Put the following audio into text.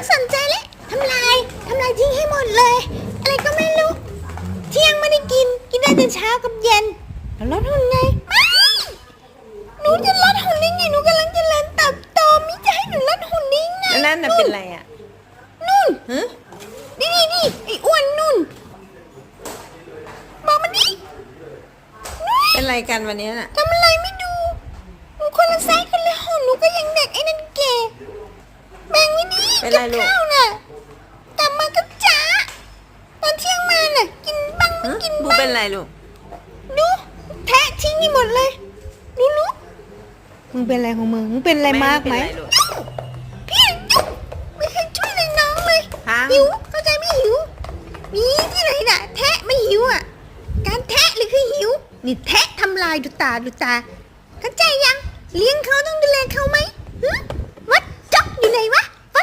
ต้องสนใจเลยทำลายทำลายทิ้งให้หมดเลย อะไรก็ไม่รู้ เที่ยงไม่ได้กิน กินได้แต่เช้ากับเย็นแล้วลดหุ่นไงไม่หนูจะลดหุ่นได้ไงหนูกำลังเจริญเติบโตมิจะให้หนูลดหุ่นได้ไงแล้วนั่นน่ะเป็นไรอะนุ่นฮะนี่นี่นี่ไอ้อ้วนนุ่นบอกมันดินุ่นเป็นไรกันวันนี้น่ะทำอะไรไม่ดูหนูคนละไซส์กันเลยหุ่นหนูก็ยังเด็กไอ้นั่นแก่แบ่งไว้ดิ เป็นกัไรลูก ข้าวน่ะกลับมาก็จ้าตอนเที่ยงมาน่ะ กินบ้างไม่ฮะกินบูบ้างเป็นไรลูก ดูแทะทิ้งนี่หมดเลยรู้รู้มึงเป็นอะไรของมึงมึงเป็นอะไรมากไหมเป็นไรลูกพี่ยุ่งไม่เคยช่วยเลยน้องเลยพังหิวเข้าใจไหม่หิว มีที่ไหนน่ะ แทะไม่หิวอะ การแทะหรือคือหิว นี่แทะทำลายดูตาดูตาเข้าใจยัง เลี้ยงเขาต้องดูแลเขาไหม